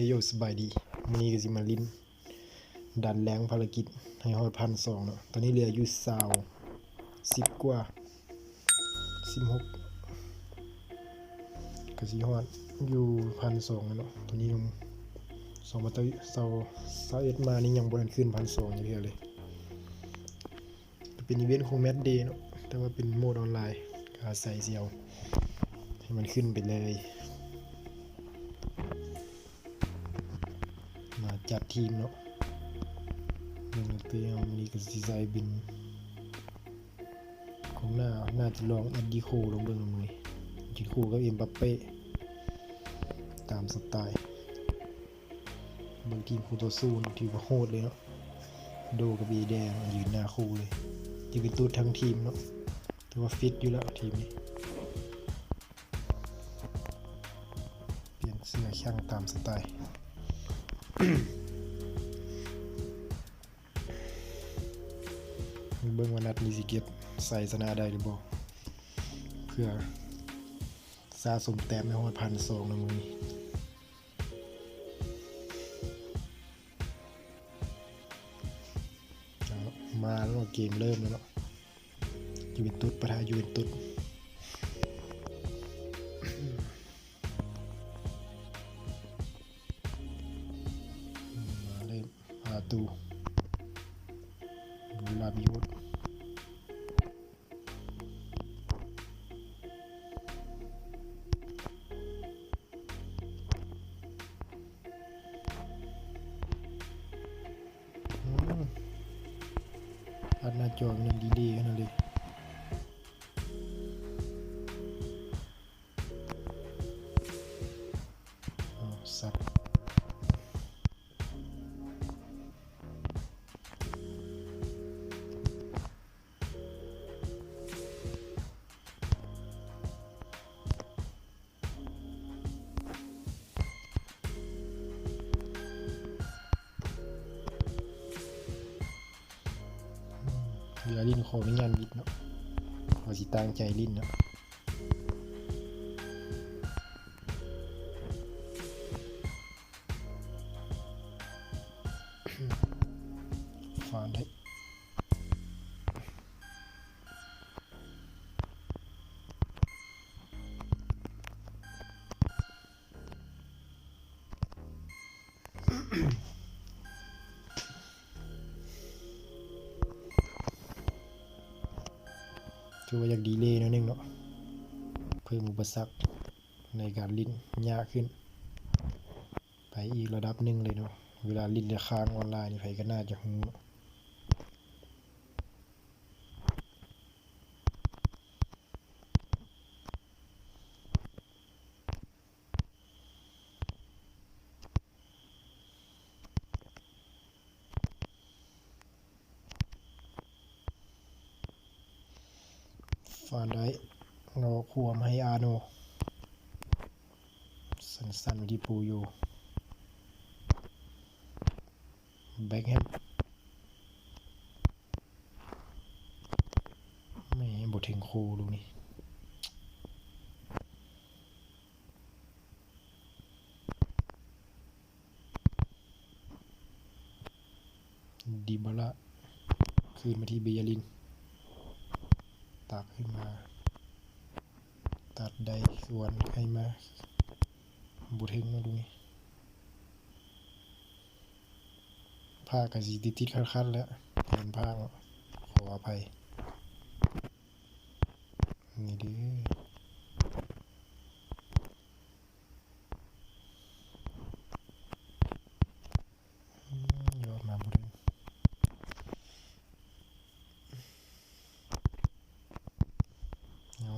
ยโยสบายดีวันนี้ก็สิมาลิ้น ดันแรงภารกิจให้ฮอดพันสองเนาะตอนนี้เหลืออยู่สาวสิบกว่าสิบหกก็สิฮอดอยู่พันสองเนาะตอนนี้ยังสองมาตเสาเสาเอ็ดมานี่ยังบนขึ้นพันสองอยู่เดียวเลยเป็นอีเวนต์ของแมดเดย์เนาะแต่ว่าเป็นโหมดออนไลน์ก็อาศัยเสียวให้มันขึ้นไปเลย จัดทีมเนาะหนึ่งเตียงนี่ก็สิใส่บิน ของหน้าน่าจะลองแอดดีโคลงเบิ่งหน่อยจิโคกับเอ็มบัปเป้ตามสไตล์บางทีมคู่ต่อสู้นี่ถือว่าโหดเลยเนาะโดกับบีแดงยืนหน้าคู่เลยจะเป็นตัวทั้งทีมเนาะถือว่าฟิตอยู่แล้วทีมนี้เปลี่ยนเสื้อช่างตามสไตล์ เบิ่งว่านัดนี้สิเก็บใส่สนาได้หรือบ่เพื่อสะสมแต้มในฮอดพันสองนะมึงนี้เอมาแล้วเกมเริ่มแล้วเนาะยูเวนตุสประทะยูเวนตุสมาเริ่มอาตู อัดหน้าจ ลิ้นขอไม่งานวิทย์เนาะขอสิตั้งใจลิ้นเนาะฟานได้ ถือว่าอยากดีเลยเนาะนึงเนาะเพิ่มอุปสรรคในการลิ้นยากขึ้น ไปอีกระดับหนึ่งเลยเนาะเวลาลิ้นจะค้างออนไลน์นี่ไผก็น่าจะหูเนาะ ฟานได้เงาขวมให้อาโน สันๆที่ปูอยู่แบ็กแฮมไม่บทถึงครูดูนี่ดีบาละคืนมาที่เบียริน ตักขึ้นมา ตัดใดส่วนให้มา บุเทงมาดูนี่ผ้ากะสีติดติดๆคัดๆแล้วเป็นผ้าขออภัยนี่ดื้ออืมยอดมาบุเทง เอา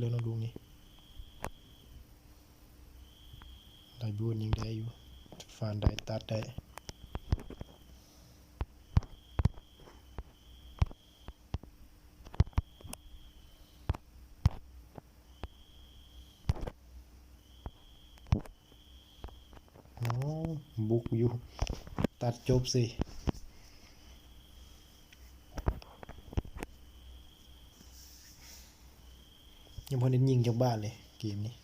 ลุดแล้วเนาะลุงนี่ได้บุญยังได้อยู่ฟานได้ตัดได้อ๋อบุกอยู่ ตัดจบสิีมนี้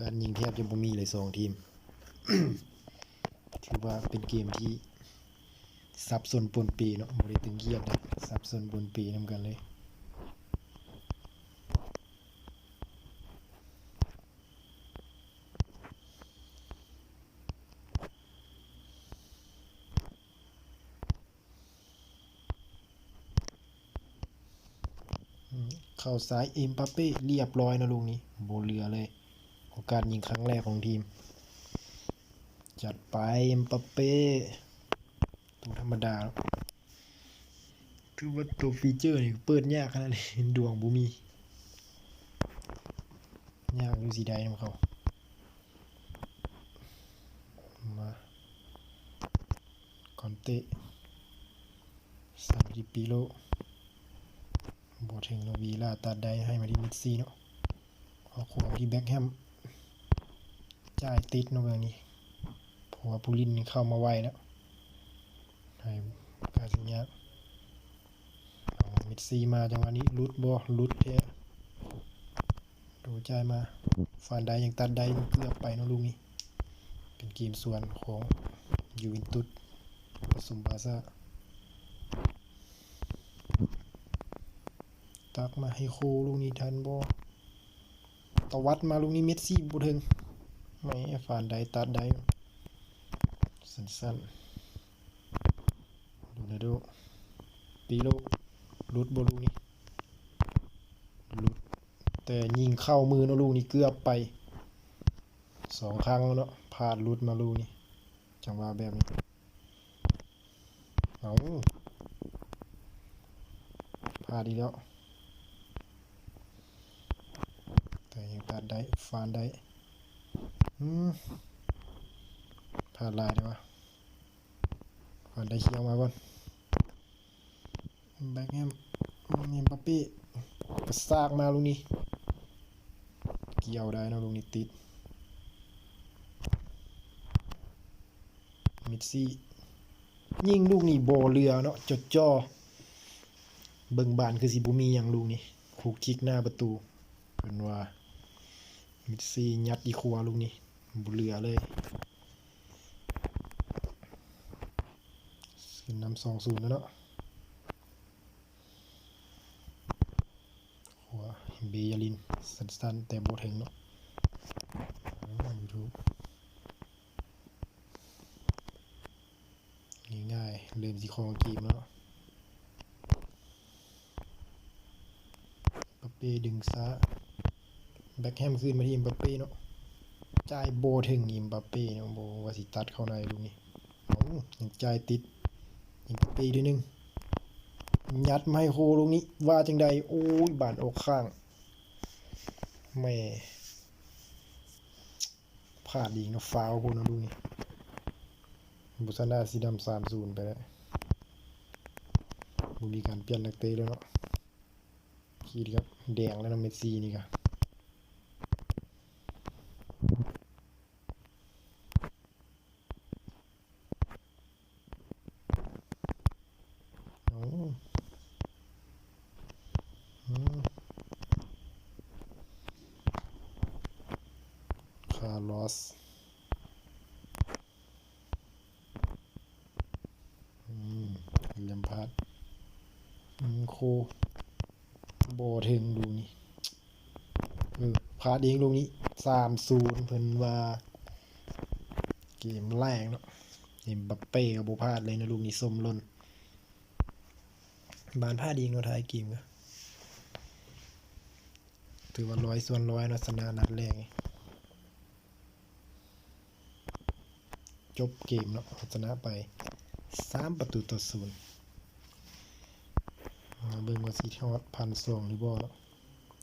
การยิงแทบจะไม่มีเลยสองทีม ถือว่าเป็นเกมที่ซับซ้อนปนปีเนาะบริตึงเยียดนะซับซ้อนปนปีน้ำกันเลย เข้าซ้ายเอ็มปาเป้เรียบร้อยนะลูกนี้โบเหลือเลย โอกาสยิงครั้งแรกของทีม จัดไปเอ็มปาเป้ตัวธรรมดาคือว่าตัวฟีเจอร์นี่เปิดยากขนาดนี้ดวงบุมียากอยู่สีใดนำเขามาคอนเตสามสิบปีโล บอถึงโนวีล่าตัดได้ให้มาที่มิดซี่เนาะเอขวาที่แบ็คแฮมจ่ายติดเนาะเรื่องนี้เพราะว่าผู้ลินเข้ามาไวแล้วให้กาสิญญาเอามิดซี่มาจังหวะนี้ลุดบอลุดแท้ดูจ่ายมาฟานได้ยังตัดได้เกือบไปเนาะลูกนี้เป็นเกมส่วนของยูเวนตุสผสมบาซ่า ตักมาให้โคลูกนี้ทันบอตะวัดมาลูกนี้เมสซี่บุถึงไม่ฝานใดตัดได้สั้นๆ ดูนะดูปีโลลุดบอลูกนี้ลุดแต่ยิงเข้ามือนะลูกนี้เกือบไปสองครั้งแล้วเนาะพลาดลุดมาลูกนี้จังหวะแบบนี้เอาพลาดอีกแล้ว แต่ยังตัด ได้ฟานได้อืมผ่านลายได้ปะฟานได้เขียวมาก่อนแบ็คแฮมนี่ปัปปี้กระซากมาลูกนี้ เกี่ยวได้นะลูกนี้ติด มิดซี่ ยิงลูกนี้โบเรือเนาะจดจ่อเบิ่งบานคือสิบุมีอย่างลูกนี้คูกคิกหน้าประตูเป็นว่า มิดซียัดอีครัวลูกนี้บุเหลือเลยขึ้นนำสองศูนย์แล้วเนาะหัวเบยาลินสั้นๆแต่โบถึงเนาะยูทูบง่ายๆเริ่มสีคองกีมแล้วเนาะเป้ดึงซ้า แบ็คแฮมคืนมาที่อิมบัปเป้เนาะจ่ายโบถึงอิมบัปเป้เนาะโบวาสิตัดเข้าในลูกนี้โอ้ยังจ่ายติดอิมบัปเป้ด้วยนึงยัดไม่โคลูกนี้ ว่าจังใดโอ้ยบานอกข้างแม่พลาดอีกเนาะฟาวพูเนาะลูกนี้บุษนาสีดำสามศูนย์ไปแล้วบุมีการเปลี่ยนนักเตะแล้วเนาะคิดครับแดงแล้วเนาะเมสซี่นี่ก็โอ้อืมคาร์ลอสอืมเลมพาดอืมโคโบถึงดูนี่เออพาดเองลูกนี้สามศูนย์เพิ่นว่า เกมแรกเนาะเอ็มบัปเป้กับโบพาดเลยนะลูกนี้สมล้นบานผ้าดีเนาทายเกมก็ถือว่าร้อยส่วนร้อยเนาะชนะนัดแรก จบเกมเนาะชนะไปสามประตูต่อศูนย์เบิ่งว่าสีทอดพันสองหรือบ่เนาะ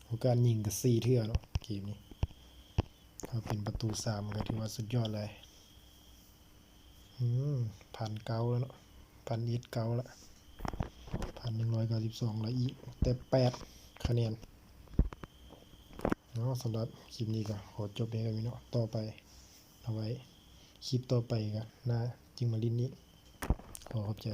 โอกาสยิงกับสีเทื่อเนาะเกมนี้ถ้าเป็นประตูสามก็ถือว่าสุดยอดเลยอืมพันเก้าแล้วเนาะพันอีดเก้าแล้วพันหนึ่งร้อยเก้าสิบสองละอีกแต่แปดคะแนนเนาะสำหรับคลิปนี้ก็ขอจบเพียงเท่านี้เนาะต่อไปเอาไว้ คลิปต่อไปกันนะ จึงมาลินนี้ ขอขอบใจ